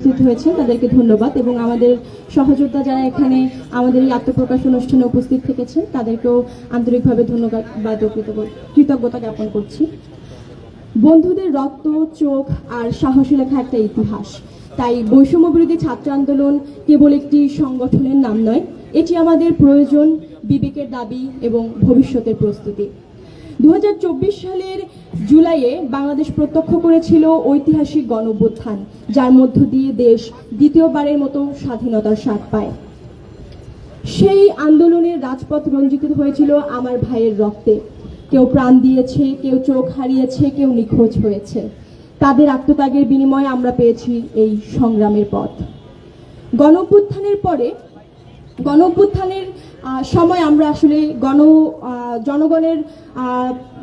উপস্থিত তাদেরকে ধন্যবাদ। এবং আমাদের সহযোদ্ধা যারা এখানে আমাদের এই আত্মপ্রকাশ অনুষ্ঠানে উপস্থিত থেকেছেন, তাদেরকেও আন্তরিকভাবে ধন্যবাদ কৃতজ্ঞতা জ্ঞাপন করছি। বন্ধুদের রক্ত, চোখ আর সাহসী লেখা একটা ইতিহাস। তাই বৈষম্য বিরোধী ছাত্র আন্দোলন কেবল একটি সংগঠনের নাম নয়, এটি আমাদের প্রয়োজন, বিবেকের দাবি এবং ভবিষ্যতের প্রস্তুতি। দু হাজার চব্বিশ সালের জুলাইয়ে বাংলাদেশ প্রত্যক্ষ করেছিল ঐতিহাসিক গণঅভ্যুত্থান। যার মধ্য দিয়ে দেশ দ্বিতীয়বারের মতো স্বাধীনতার স্বাদ পায়। সেই আন্দোলনের রাজপথ রঞ্জিত হয়েছিল আমার ভাইয়ের রক্তে। কেউ প্রাণ দিয়েছে কেউ চোখ হারিয়েছে কেউ নিখোঁজ হয়েছে। তাদের আত্মত্যাগের বিনিময়ে আমরা পেয়েছি এই সংগ্রামের পথ। গণ অভ্যুত্থানের পরে গণ অভ্যুত্থানের আহ, সময় আমরা আসলে গণ জনগণের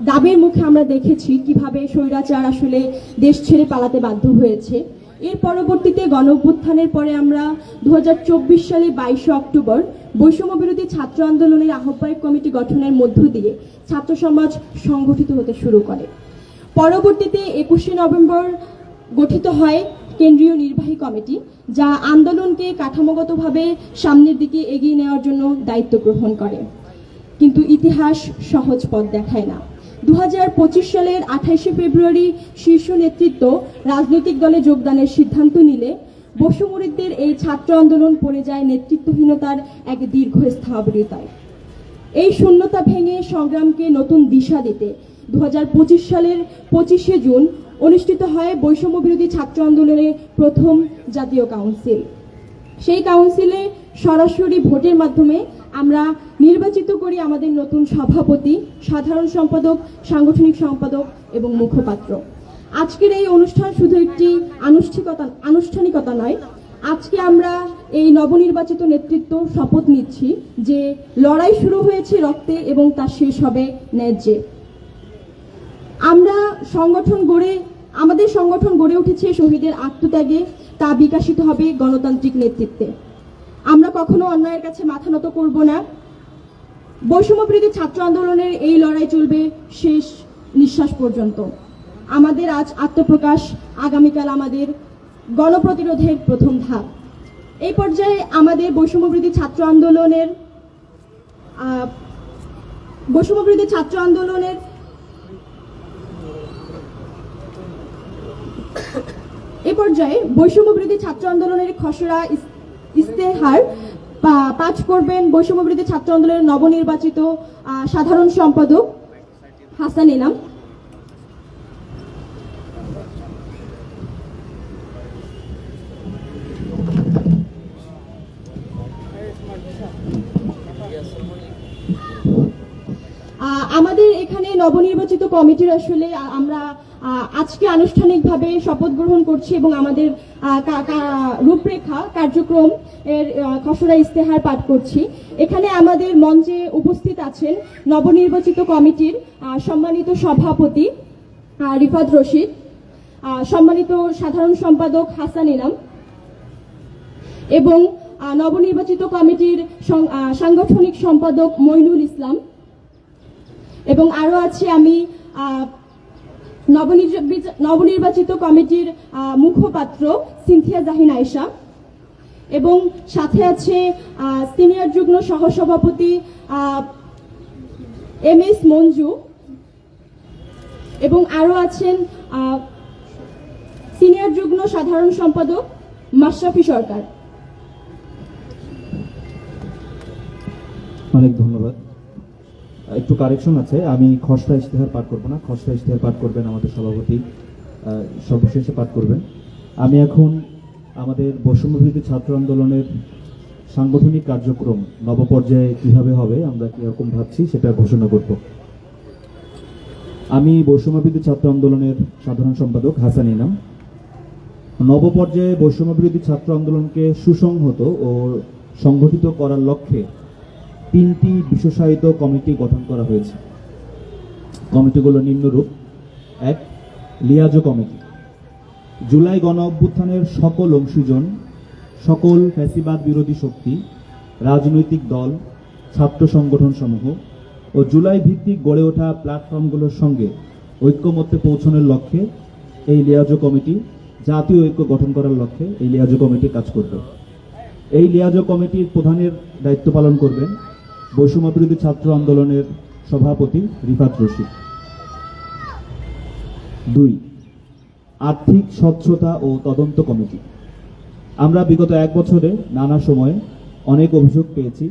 দাবির মুখে আমরা দেখেছি কীভাবে স্বৈরাচার আসলে দেশ ছেড়ে পালাতে বাধ্য হয়েছে। এর পরবর্তীতে গণ অভ্যুত্থানের পরে আমরা দু হাজার চব্বিশ সালে বাইশে অক্টোবর বৈষম্য বিরোধী ছাত্র আন্দোলনের আহ্বায়ক কমিটি গঠনের মধ্য দিয়ে ছাত্র সমাজ সংগঠিত হতে শুরু করে। পরবর্তীতে একুশে নভেম্বর গঠিত হয় কেন্দ্রীয় নির্বাহী কমিটি, যা আন্দোলনকে কাঠামোগতভাবে সামনের দিকে এগিয়ে নেওয়ার জন্য দায়িত্ব গ্রহণ করে। কিন্তু ইতিহাস সহজ পথ দেখায় না। দু হাজার পঁচিশ সালের আঠাইশে ফেব্রুয়ারি শীর্ষ নেতৃত্ব রাজনৈতিক দলে যোগদানের সিদ্ধান্ত নিলে বসুমরিকদের এই ছাত্র আন্দোলন পড়ে যায় নেতৃত্বহীনতার এক দীর্ঘ স্থাবরিতায় এই শূন্যতা ভেঙে সংগ্রামকে নতুন দিশা দিতে দু হাজার পঁচিশ সালের পঁচিশে জুন অনুষ্ঠিত হয় বৈষম্য বিরোধী ছাত্র আন্দোলনের প্রথম জাতীয় কাউন্সিল। সেই কাউন্সিলে সরাসরি ভোটের মাধ্যমে আমরা নির্বাচিত করি আমাদের নতুন সভাপতি, সাধারণ সম্পাদক, সাংগঠনিক সম্পাদক এবং মুখপাত্র। আজকের এই অনুষ্ঠান শুধু একটি আনুষ্ঠানিকতা আনুষ্ঠানিকতা নয়, আজকে আমরা এই নবনির্বাচিত নেতৃত্ব শপথ নিচ্ছি যে লড়াই শুরু হয়েছে রক্তে এবং তা শেষ হবে ন্যায্যে। আমরা সংগঠন গড়ে, আমাদের সংগঠন গড়ে উঠেছে শহীদের আত্মত্যাগে, তা বিকাশিত হবে গণতান্ত্রিক নেতৃত্বে। আমরা কখনো অন্যায়ের কাছে মাথা নত করব না। বৈষম্য বিরোধী ছাত্র আন্দোলনের এই লড়াই চলবে শেষ নিঃশ্বাস পর্যন্ত। আমাদের আজ আত্মপ্রকাশ আগামীকাল আমাদের গণপ্রতিরোধের প্রথম ধাপ। এই পর্যায়ে আমাদের বৈষম্য বিরোধী ছাত্র আন্দোলনের আহ, বৈষম্য বিরোধী ছাত্র আন্দোলনের এ পর্যায়ে বৈষম্য বিরোধী ছাত্র আন্দোলনের খসড়া ইস্তেহার পাঠ করবেন বৈষম্য বিরোধী ছাত্র আন্দোলনের নবনির্বাচিত সাধারণ সম্পাদক হাসান ইনাম আমাদের এখানে নবনির্বাচিত কমিটির আসলে আমরা আজকে আনুষ্ঠানিকভাবে শপথ গ্রহণ করছি এবং আমাদের রূপরেখা কার্যক্রম এর খসড়া ইস্তেহার পাঠ করছি। এখানে আমাদের মঞ্চে উপস্থিত আছেন নবনির্বাচিত কমিটির সম্মানিত সভাপতি রিফাত রশিদ সম্মানিত সাধারণ সম্পাদক হাসান ইনাম এবং নবনির্বাচিত কমিটির সাংগঠনিক সম্পাদক মইনুল ইসলাম এবং আরও আছে আমি নবনির্বাচিত কমিটির মুখপাত্র সিনথিয়া জাহিন আয়েশা এবং সাথে আছে সিনিয়র যুগ্ম সহসভাপতি এম এস মঞ্জু এবং আরও আছেন সিনিয়র যুগ্ম সাধারণ সম্পাদক মাশরাফি সরকার। অনেক ধন্যবাদ। একটু কারেকশন আছে। আমি খসড়া ইশতেহার পাঠ করব না। খসড়া ইশতেহার পাঠ করবেন আমাদের সভাপতি। সর্বশেষে পাঠ করবেন। আমি এখন আমাদের বৈষম্যবিরোধী ছাত্র আন্দোলনের সাংগঠনিক কার্যক্রম নবপর্যায়ে কীভাবে হবে, আমরা কীরকম ভাবছি সেটা ঘোষণা করব। আমি বৈষম্যবিরোধী ছাত্র আন্দোলনের সাধারণ সম্পাদক হাসান ইনাম। নবপর্যায়ে বৈষম্যবিরোধী ছাত্র আন্দোলনকে সুসংহত ও সংগঠিত করার লক্ষ্যে তিনটি বিশেষায়িত কমিটি গঠন করা হয়েছে। কমিটিগুলো নিম্নরূপ। এক, লিয়াজো কমিটি। জুলাই গণ অভ্যুত্থানের সকল অংশীজন, সকল ফ্যাসিবাদ বিরোধী শক্তি, রাজনৈতিক দল, ছাত্র সংগঠন সমূহ ও জুলাই ভিত্তিক গড়ে ওঠা প্ল্যাটফর্মগুলোর সঙ্গে ঐক্যমত্যে পৌঁছানোর লক্ষ্যে এই লিয়াজো কমিটি, জাতীয় ঐক্য গঠন করার লক্ষ্যে এই লিয়াজো কমিটি কাজ করবে। এই লিয়াজো কমিটির প্রধানের দায়িত্ব পালন করবেন বৈষম্য বিরোধী ছাত্র আন্দোলনের সভাপতি রিফাত রশিদ। দুই, আর্থিক স্বচ্ছতা ও তদন্ত কমিটি। আমরা বিগত এক বছরে নানা সময়ে অনেক অভিযোগ পেয়েছি,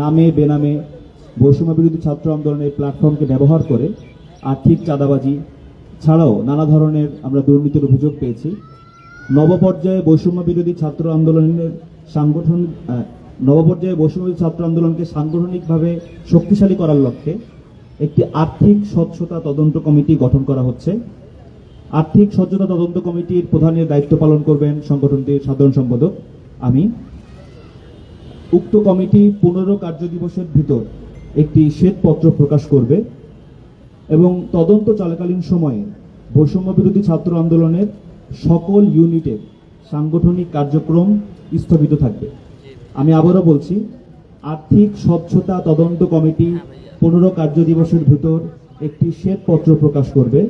নামে বেনামে বৈষম্য বিরোধী ছাত্র আন্দোলনের প্ল্যাটফর্মকে ব্যবহার করে আর্থিক চাঁদাবাজি ছাড়াও নানা ধরনের আমরা দুর্নীতির অভিযোগ পেয়েছি। নবপর্যায়ে বৈষম্য বিরোধী ছাত্র আন্দোলনের সাংগঠন নবপর্যায়ে বৈষম্য ছাত্র আন্দোলনকে সাংগঠনিকভাবে শক্তিশালী করার লক্ষ্যে একটি আর্থিক স্বচ্ছতা তদন্ত কমিটি গঠন করা হচ্ছে। আর্থিক স্বচ্ছতা তদন্ত কমিটির প্রধানের দায়িত্ব পালন করবেন সংগঠনটির সাধারণ সম্পাদক আমি উক্ত কমিটি পনেরো কার্যদিবসের ভিতর একটি শ্বেতপত্র প্রকাশ করবে এবং তদন্ত চলাকালীন সময়ে বৈষম্য বিরোধী ছাত্র আন্দোলনের সকল ইউনিটের সাংগঠনিক কার্যক্রম স্থগিত থাকবে। আমি আবারও বলছি আর্থিক স্বচ্ছতা তদন্ত কমিটি পনেরো কার্য দিবসের ভিতর একটি শ্বেতপত্র প্রকাশ করবে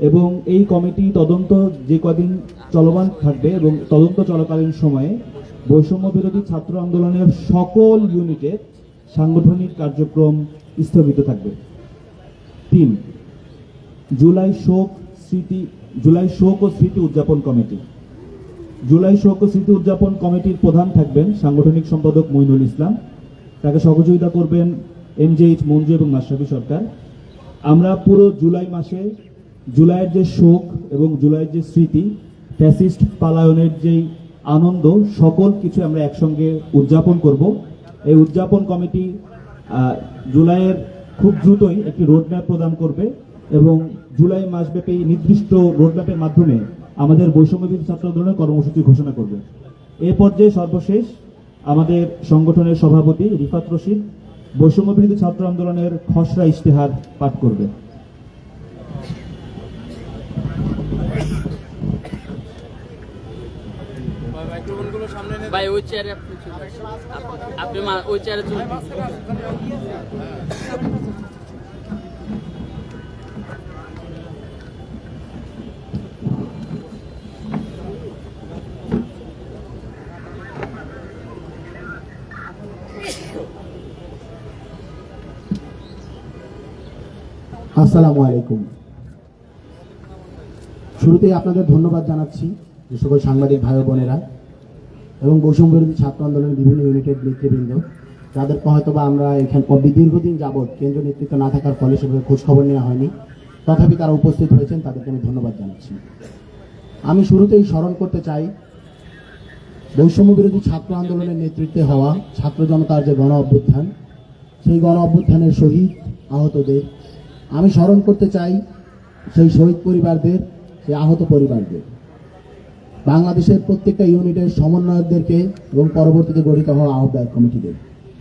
এবং এই কমিটি তদন্ত যে কদিন চলমান থাকবে এবং তদন্ত চলাকালীন সময়ে বৈষম্য বিরোধী ছাত্র আন্দোলনের সকল ইউনিটের সাংগঠনিক কার্যক্রম স্থগিত থাকবে। তিন জুলাই শোক স্মৃতি জুলাই শোক ও স্মৃতি উদযাপন কমিটি। জুলাই শোক স্মৃতি উদযাপন কমিটির প্রধান থাকবেন সাংগঠনিক সম্পাদক মইনুল ইসলাম। তাকে সহযোগিতা করবেন এমজেইচ মঞ্জু এবং মাশরাফি সরকার। আমরা পুরো জুলাই মাসে জুলাইয়ের যে শোক এবং জুলাইয়ের যে স্মৃতি, ফ্যাসিস্ট পালায়নের যেই আনন্দ, সকল কিছু আমরা একসঙ্গে উদযাপন করব। এই উদযাপন কমিটি জুলাইয়ের খুব দ্রুতই একটি রোডম্যাপ প্রদান করবে এবং জুলাই মাসব্যাপী নির্দিষ্ট রোডম্যাপের মাধ্যমে আমাদের বৈষম্যবিরোধী ছাত্র আন্দোলনের কর্মসূচি ঘোষণা করবে। এ পর্যায়ে সর্বশেষ আমাদের সংগঠনের সভাপতি রিফাত রশিদ বৈষম্য বিরোধী ছাত্র আন্দোলনের খসড়া ইশতেহার পাঠ করবে। ভাই, ওই চেয়ারে আপনি ওই চেয়ারে আসসালামু আলাইকুম। শুরুতেই আপনাদের ধন্যবাদ জানাচ্ছি যে সকল সাংবাদিক ভাই বোনেরা এবং বৈষম্য বিরোধী ছাত্র আন্দোলনের বিভিন্ন ইউনিটের নেতৃবৃন্দ যাদেরকে হয়তো বা আমরা এখানে দীর্ঘদিন যাবৎ কেন্দ্রীয় নেতৃত্ব না থাকার ফলে সেভাবে খোঁজখবর নেওয়া হয়নি, তথাপি তারা উপস্থিত হয়েছেন, তাদেরকে আমি ধন্যবাদ জানাচ্ছি। আমি শুরুতেই স্মরণ করতে চাই, বৈষম্য বিরোধী ছাত্র আন্দোলনের নেতৃত্বে হওয়া ছাত্র জনতার যে গণ অভ্যুত্থান, সেই গণ অভ্যুত্থানের শহীদ আহতদের আমি স্মরণ করতে চাই সেই শহীদ পরিবারদের, সেই আহত পরিবারদের। বাংলাদেশের প্রত্যেকটা ইউনিটের সমন্বয়কদেরকে এবং পরবর্তীতে গঠিত হওয়া আহ্বায়ক কমিটিদের।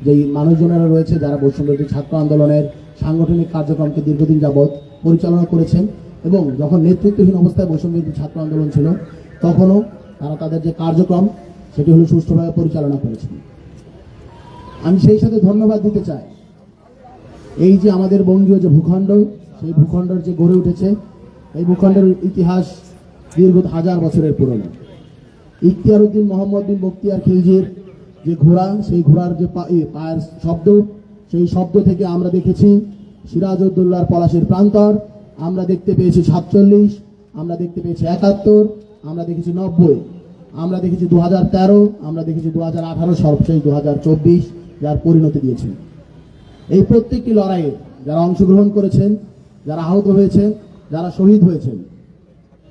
যেই মানুষজনেরা রয়েছে, যারা বৈষম্যবিরোধী ছাত্র আন্দোলনের সাংগঠনিক কার্যক্রমকে দীর্ঘদিন যাবৎ পরিচালনা করেছেন এবং যখন নেতৃত্বহীন অবস্থায় বৈষম্যবিরোধী ছাত্র আন্দোলন ছিল, তখনও তারা তাদের যে কার্যক্রম, সেটি হলো সুষ্ঠুভাবে পরিচালনা করেছেন। আমি সেই সাথে ধন্যবাদ দিতে চাই। এই যে আমাদের বঙ্গীয় যে ভূখণ্ড, সেই ভূখণ্ডের যে গড়ে উঠেছে, এই ভূখণ্ডের ইতিহাস দীর্ঘ হাজার বছরের পুরনো। ইখতিয়ার উদ্দিন মোহাম্মদ বিন বক্তিয়ার খিলজির যে ঘোড়া, সেই ঘোড়ার যে পায়ের শব্দ, সেই শব্দ থেকে আমরা দেখেছি সিরাজউদ্দৌলার পলাশের প্রান্তর, আমরা দেখতে পেয়েছি সাতচল্লিশ, আমরা দেখতে পেয়েছি একাত্তর, আমরা দেখেছি নব্বই, আমরা দেখেছি দু হাজার তেরো, আমরা দেখেছি দু হাজার আঠারো সর্বশেষ দু হাজার চব্বিশ, যার পরিণতি দিয়েছে। এই প্রত্যেকটি লড়াইয়ে যারা অংশগ্রহণ করেছেন, যারা আহত হয়েছেন, যারা শহীদ হয়েছেন,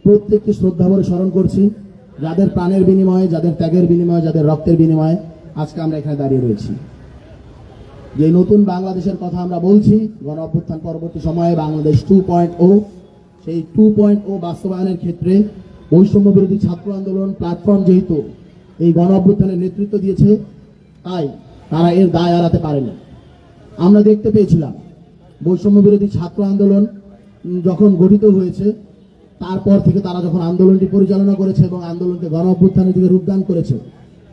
প্রত্যেককে শ্রদ্ধা ভরে স্মরণ করছি, যাদের প্রাণের বিনিময়ে, যাদের ত্যাগের বিনিময়ে, যাদের রক্তের বিনিময়ে আজকে আমরা এখানে দাঁড়িয়ে রয়েছি। যে নতুন বাংলাদেশের কথা আমরা বলছি, গণ অভ্যুত্থান পরবর্তী সময়ে বাংলাদেশ টু পয়েন্ট ও সেই টু পয়েন্ট ও বাস্তবায়নের ক্ষেত্রে বৈষম্য বিরোধী ছাত্র আন্দোলন প্ল্যাটফর্ম যেহেতু এই গণ অভ্যুত্থানের নেতৃত্ব দিয়েছে, তাই তারা এর দায় এড়াতে পারেনি। আমরা দেখতে পেয়েছিলাম। বৈষম্য বিরোধী ছাত্র আন্দোলন যখন গঠিত হয়েছে, তারপর থেকে তারা যখন আন্দোলনটি পরিচালনা করেছে এবং আন্দোলনকে গণ অভ্যুত্থানের দিকে রূপদান করেছে,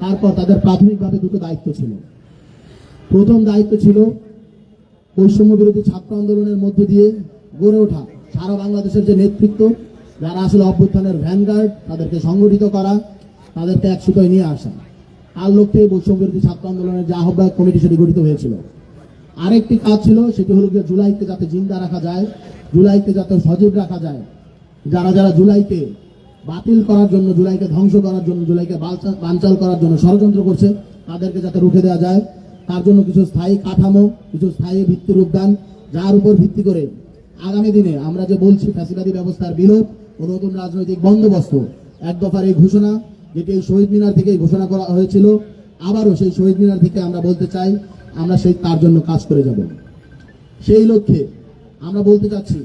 তারপর তাদের প্রাথমিকভাবে দুটো দায়িত্ব ছিল। প্রথম দায়িত্ব ছিল বৈষম্য বিরোধী ছাত্র আন্দোলনের মধ্য দিয়ে গড়ে ওঠা, সারা বাংলাদেশের যে নেতৃত্ব, যারা আসলে অভ্যুত্থানের ভ্যানগার্ড তাদেরকে সংগঠিত করা, তাদেরকে এক সুতোয় নিয়ে আসা। তার লক্ষ্যে বৈষম্য বিরোধী ছাত্র আন্দোলনের যে আহ্বায়ক কমিটি সেটি গঠিত হয়েছিল। আরেকটি কাজ ছিল, সেটি হলো গিয়ে জুলাইতে যাতে জিন্দা রাখা যায়, জুলাইতে যাতে সজীব রাখা যায়। যারা যারা জুলাইকে বাতিল করার জন্য, জুলাইকে ধ্বংস করার জন্য, জুলাইকে বানচাল করার জন্য ষড়যন্ত্র করছে, তাদেরকে যাতে রুখে দেওয়া যায়, তার জন্য কিছু স্থায়ী কাঠামো, কিছু স্থায়ী ভিত্তির উদ্যান যার উপর ভিত্তি করে আগামী দিনে আমরা যে বলছি, ফ্যাসিবাদী ব্যবস্থার বিলোপ ও নতুন রাজনৈতিক বন্দোবস্ত, এক দফার এই ঘোষণা, যেটি শহীদ মিনার থেকেই ঘোষণা করা হয়েছিল, আবারও সেই শহীদ মিনার থেকে আমরা বলতে চাই আমরা সেই তার জন্য কাজ করে যাব। সেই লক্ষ্যে আমরা বলতে চাচ্ছি,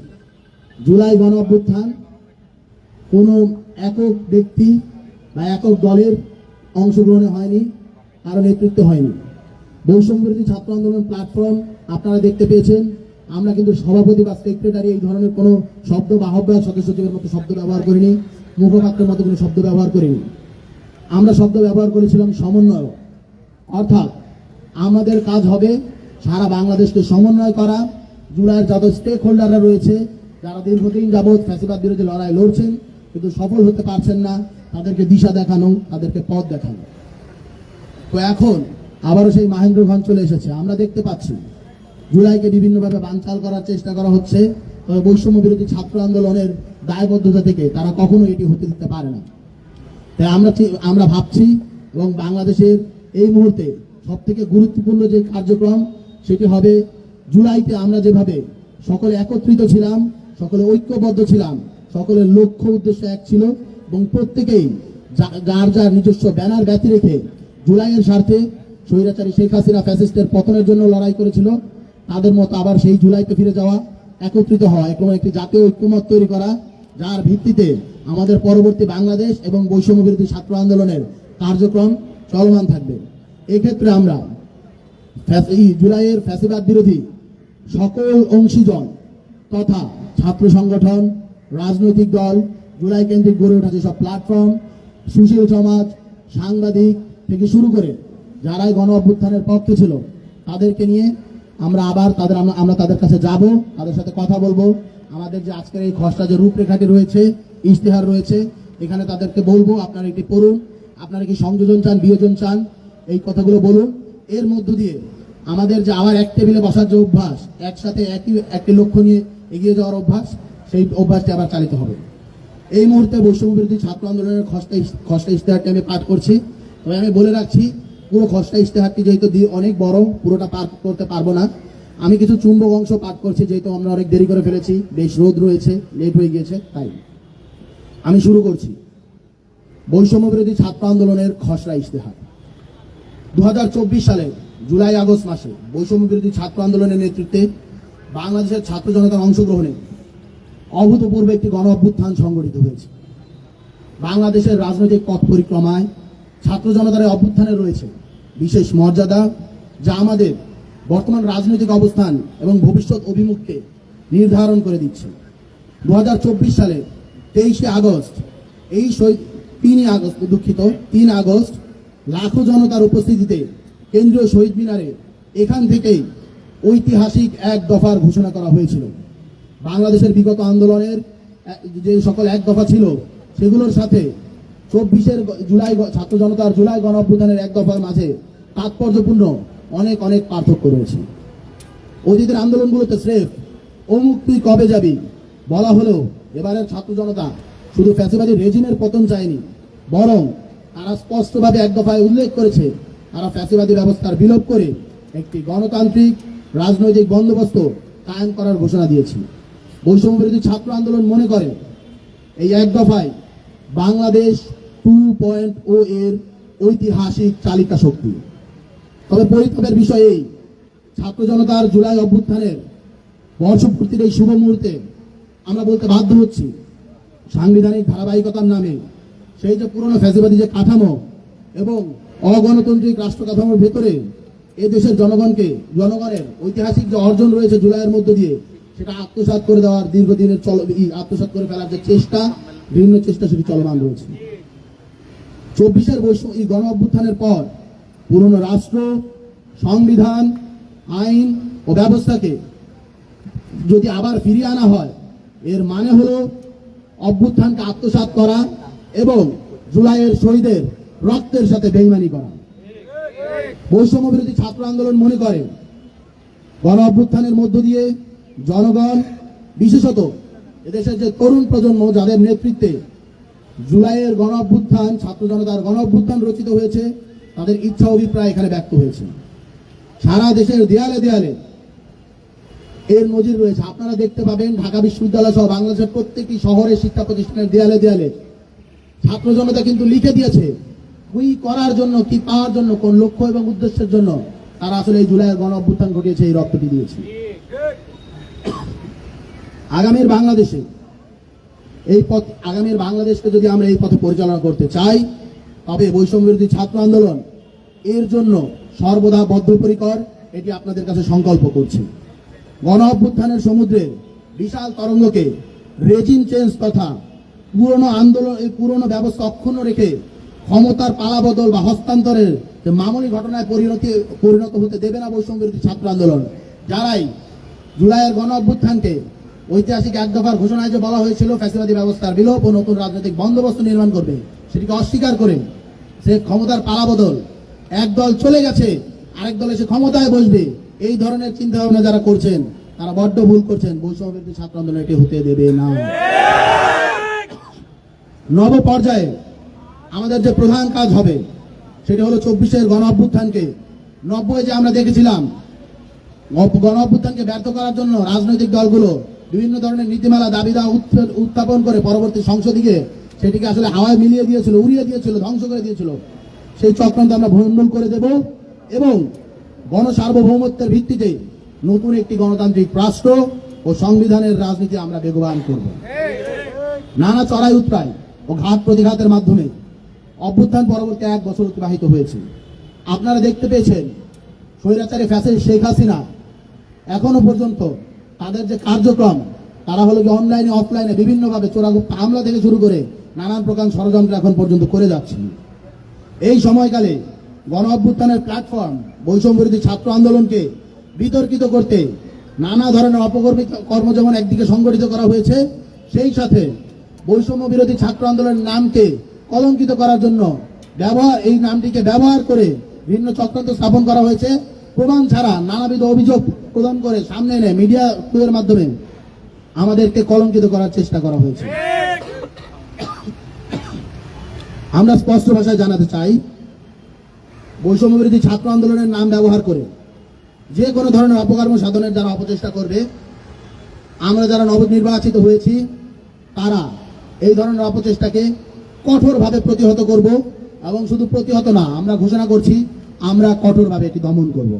জুলাই গণ অভ্যুত্থান কোনো একক ব্যক্তি বা একক দলের অংশগ্রহণে হয়নি, কারও নেতৃত্ব হয়নি। বৈষম্য বিরোধী ছাত্র আন্দোলন প্ল্যাটফর্ম আপনারা দেখতে পেয়েছেন। আমরা কিন্তু সভাপতি বা সেক্রেটারি এই ধরনের কোনো শব্দ বা আহ্বায়ক সদস্য সচিবের মতো শব্দ ব্যবহার করিনি, মুখপাত্রের মতো কোনো শব্দ ব্যবহার করিনি। আমরা শব্দ ব্যবহার করেছিলাম সমন্বয় অর্থাৎ আমাদের কাজ হবে সারা বাংলাদেশকে সমন্বয় করা। জুলাইয়ের যত স্টেক হোল্ডাররা রয়েছে, যারা দীর্ঘদিন যাবৎ ফ্যাসিবাদ বিরোধী লড়াই লড়ছেন, কিন্তু সফল হতে পারছেন না, তাদেরকে দিশা দেখানো, তাদেরকে পথ দেখানো। তো এখন আবারও সেই মাহেন্দ্রগঞ্জ চলে এসেছে। আমরা দেখতে পাচ্ছি, জুলাইকে বিভিন্নভাবে বানচাল করার চেষ্টা করা হচ্ছে, তবে বৈষম্য বিরোধী ছাত্র আন্দোলনের দায়বদ্ধতা থেকে তারা কখনো এটি হতে দিতে পারে না। তাই আমরা আমরা ভাবছি এবং বাংলাদেশের এই মুহূর্তে সব থেকে গুরুত্বপূর্ণ যে কার্যক্রম, সেটি হবে জুলাইতে আমরা যেভাবে সকলে একত্রিত ছিলাম, সকলে ঐক্যবদ্ধ ছিলাম, সকলের লক্ষ্য উদ্দেশ্য এক ছিল এবং প্রত্যেকেই যার যার নিজস্ব ব্যানার ব্যতি রেখে জুলাইয়ের স্বার্থে স্বৈরাচারী শেখ হাসিনা ফ্যাসিস্টের পতনের জন্য লড়াই করেছিল, তাদের মতো আবার সেই জুলাইতে ফিরে যাওয়া, একত্রিত হওয়া এবং একটি জাতীয় ঐক্যমত তৈরি করা, যার ভিত্তিতে আমাদের পরবর্তী বাংলাদেশ এবং বৈষম্য বিরোধী ছাত্র আন্দোলনের কার্যক্রম চলমান থাকবে। এক্ষেত্রে আমরা জুলাইয়ের ফ্যাসিবাদ বিরোধী সকল অংশীজন তথা ছাত্র সংগঠন, রাজনৈতিক দল, জুলাই কেন্দ্রিক গড়ে ওঠা যেসব প্ল্যাটফর্ম সুশীল সমাজ, সাংবাদিক থেকে শুরু করে যারাই গণ অভ্যুত্থানের পক্ষে ছিল, তাদেরকে নিয়ে আমরা আবার তাদের, আমরা- আমরা তাদের কাছে যাব, তাদের সাথে কথা বলব। আমাদের যে আজকের এই খসড়া যে রূপরেখাটি রয়েছে, ইশতেহার রয়েছে, এখানে তাদেরকে বলব, আপনারা এটি পড়ুন। আপনারা কি সংযোজন চান, বিয়োজন চান এই কথাগুলো বলুন। এর মধ্য দিয়ে আমাদের যে আবার এক টেবিলে বসার যে অভ্যাস, একসাথে একই একটি লক্ষ্য নিয়ে এগিয়ে যাওয়ার অভ্যাস, সেই অভ্যাসটি আবার চালিত হবে। এই মুহূর্তে বৈষম্য বিরোধী ছাত্র আন্দোলনের ইস- খসড়া ইশতেহারটি আমি পাঠ করছি। তবে আমি বলে রাখছি, পুরো খসড়া ইশতেহারটি যেহেতু দিয়ে অনেক বড়, পুরোটা পাঠ করতে পারব না। আমি কিছু চুম্বক অংশ পাঠ করছি, যেহেতু আমরা অনেক দেরি করে ফেলেছি, বেশ রোদ রয়েছে, লেট হয়ে গিয়েছে, তাই। আমি শুরু করছি। বৈষম্য বিরোধী ছাত্র আন্দোলনের খসড়া ইশতেহার। দু হাজার চব্বিশ সালে, জুলাই, আগস্ট মাসে বৈষম্য বিরোধী ছাত্র আন্দোলনের নেতৃত্বে বাংলাদেশের ছাত্র জনতার অংশগ্রহণে অভূতপূর্ব একটি গণ অভ্যুত্থান সংগঠিত হয়েছে। বাংলাদেশের রাজনৈতিক পথ পরিক্রমায় ছাত্র জনতার অভ্যুত্থানে রয়েছে বিশেষ মর্যাদা, যা আমাদের বর্তমান রাজনৈতিক অবস্থান এবং ভবিষ্যৎ অভিমুখকে নির্ধারণ করে দিচ্ছে। দু হাজার চব্বিশ সালে তেইশে আগস্ট, এই তিনই আগস্ট দুঃখিত, তিন আগস্ট লাখো জনতার উপস্থিতিতে কেন্দ্রীয় শহীদ মিনারে এখান থেকেই ঐতিহাসিক এক দফার ঘোষণা করা হয়েছিল। বাংলাদেশের বিগত আন্দোলনের যে সকল এক দফা ছিল, সেগুলোর সাথে চব্বিশের জুলাই ছাত্র জনতার জুলাই গণ অভ্যুত্থানের এক দফার মাঝে তাৎপর্যপূর্ণ অনেক অনেক পার্থক্য রয়েছে। অতীতের আন্দোলনগুলোতে স্রেফ অমুক তুই কবে যাবি বলা হলেও এবারের ছাত্র জনতা শুধু ফ্যাসিবাদী রেজিমের পতন চায়নি, বরং তারা স্পষ্টভাবে এক দফায় উল্লেখ করেছে, তারা ফ্যাসিবাদী ব্যবস্থার বিলোপ করে একটি গণতান্ত্রিক রাজনৈতিক বন্দোবস্ত কায়েম করার ঘোষণা দিয়েছে। বৈষম্য বিরোধী ছাত্র আন্দোলন মনে করে, এই এক দফায় বাংলাদেশ টু পয়েন্ট ও এর ঐতিহাসিক চালিকা শক্তি। তবে পরিতাপের বিষয় এই, ছাত্র জনতার জুলাই অভ্যুত্থানের বর্ষপূর্তির এই শুভ মুহূর্তে আমরা বলতে বাধ্য হচ্ছি, সাংবিধানিক ধারাবাহিকতার নামে সেই যে পুরনো ফ্যাসিবাদী যে কাঠামো এবং অগণতান্ত্রিক রাষ্ট্র কাঠামোর ভেতরে এ দেশের জনগণকে, জনগণের ঐতিহাসিক যে অর্জন রয়েছে জুলাইয়ের মধ্য দিয়ে, সেটা আত্মসাৎ করে দেওয়ার দীর্ঘদিনের চল ই আত্মসাৎ করে ফেলার যে চেষ্টা বিভিন্ন চেষ্টা সেটি চলমান রয়েছে। চব্বিশের বৈশ্ব এই গণ অভ্যুত্থানের পর পুরনো রাষ্ট্র, সংবিধান, আইন ও ব্যবস্থাকে যদি আবার ফিরিয়ে আনা হয়, এর মানে হলো অভ্যুত্থানকে আত্মসাৎ করা এবং জুলাইয়ের শহীদের রক্তের সাথে বেইমানি করা। বৈষম্য বিরোধী ছাত্র আন্দোলন মনে করে, গণ অভ্যুত্থানের মধ্য দিয়ে জনগণ, বিশেষত এদেশের যে তরুণ প্রজন্ম, যাদের নেতৃত্বে জুলাইয়ের গণ অভ্যুত্থান, ছাত্র জনতার গণ অভ্যুত্থান রচিত হয়েছে, তাদের ইচ্ছা, অভিপ্রায় এখানে ব্যক্ত হয়েছে। সারা দেশের দেয়ালে দেয়ালে এর নজির রয়েছে। আপনারা দেখতে পাবেন ঢাকা বিশ্ববিদ্যালয় সহ বাংলাদেশের প্রত্যেকটি শহরের শিক্ষা প্রতিষ্ঠানের দেয়ালে দেয়ালে ছাত্র জনতা কিন্তু লিখে দিয়েছে কি করার জন্য, কি পাওয়ার জন্য, কোন লক্ষ্য এবং উদ্দেশ্যের জন্য তারা আসলে এই জুলাইয়ের গণ অভ্যুত্থান ঘটিয়েছে, এই রক্তটি দিয়েছে। আগামীর বাংলাদেশে এই পথ, আগামীর বাংলাদেশকে যদি আমরা এই পথে পরিচালনা করতে চাই, তবে বৈষম্য বিরোধী ছাত্র আন্দোলন এর জন্য সর্বদা বদ্ধপরিকর, এটি আপনাদের কাছে সংকল্প করছি। গণ অভ্যুত্থানের সমুদ্রে বিশাল তরঙ্গকে রেজিম চেঞ্জ তথা পুরনো আন্দোলন, এই পুরনো ব্যবস্থা অক্ষুণ্ণ রেখে ক্ষমতার পালাবদল বা হস্তান্তরের মামুলি ঘটনায় পরিণতি, পরিণত হতে দেবে না বৈষম্য বিরোধী ছাত্র আন্দোলন। যারাই জুলাইয়ের গণ অভ্যুত্থানকে ঐতিহাসিক এক দফার ঘোষণায় যে বলা হয়েছিল, ফ্যাসিবাদী ব্যবস্থার বিলোপ ও নতুন রাজনৈতিক বন্দোবস্ত নির্মাণ করবে, সেটিকে অস্বীকার করে সে ক্ষমতার পালাবদল এক দল চলে গেছে, আরেক দল এসে ক্ষমতায় বসবে। এই ধরনের চিন্তা ভাবনা যারা করছেন, তারা বড্ড ভুল করছেন। বৈষম্য বিরোধী ছাত্র আন্দোলন এটি হতে দেবে না। নব পর্যায়ে আমাদের যে প্রধান কাজ হবে, সেটি হলো চব্বিশের গণ অভ্যুত্থানকে। নব্বই যে আমরা দেখেছিলাম গণ- অভ্যুত্থানকে ব্যর্থ করার জন্য রাজনৈতিক দলগুলো বিভিন্ন ধরনের নীতিমালা, দাবি দাওয়া উত্থাপন করে পরবর্তী সংসদীকে সেটিকে আসলে হাওয়ায় মিলিয়ে দিয়েছিল, উড়িয়ে দিয়েছিল, ধ্বংস করে দিয়েছিল। সেই চক্রান্ত আমরা ভণ্ডুল করে দেব এবং গণসার্বভৌমত্বের ভিত্তিতে নতুন একটি গণতান্ত্রিক রাষ্ট্র ও সংবিধানের রাজনীতি আমরা বেগবান করব। নানা চড়াই উৎরাই ও ঘাত প্রতিঘাতের মাধ্যমে অভ্যুত্থান পরবর্তী এক বছর অতিবাহিত হয়েছে। আপনারা দেখতে পেয়েছেন, স্বৈরাচারী ফ্যাসিল শেখ হাসিনা এখনও পর্যন্ত তাদের যে কার্যক্রম, তারা হলো কি অনলাইনে অফলাইনে বিভিন্নভাবে চোরাগুপ্ত হামলা থেকে শুরু করে নানান প্রকার ষড়যন্ত্র এখন পর্যন্ত করে যাচ্ছে এই সময়কালে গণ অভ্যুত্থানের প্ল্যাটফর্ম বৈষম্য বিরোধী ছাত্র আন্দোলনকে বিতর্কিত করতে নানা ধরনের অপকর্মী কর্ম যেমন একদিকে সংগঠিত করা হয়েছে, সেই সাথে বৈষম্য বিরোধী ছাত্র আন্দোলনের নামকে কলঙ্কিত করার জন্য ব্যবহার, এই নামটিকে ব্যবহার করে ভিন্ন চক্রান্ত স্থাপন করা হয়েছে। প্রমাণ ছাড়া নানাবিধ অভিযোগ প্রদান করে সামনে এনে মিডিয়া এর মাধ্যমে আমাদেরকে কলঙ্কিত করার চেষ্টা করা হয়েছে। আমরা স্পষ্ট ভাষায় জানাতে চাই, বৈষম্য বিরোধী ছাত্র আন্দোলনের নাম ব্যবহার করে যে কোনো ধরনের অপকর্ম সাধনের যারা অপচেষ্টা করবে। আমরা যারা নবনির্বাচিত হয়েছি, তারা এই ধরনের অপচেষ্টাকে কঠোরভাবে প্রতিহত করব এবং শুধু প্রতিহত না, আমরা ঘোষণা করছি, আমরা কঠোরভাবে এটি দমন করব।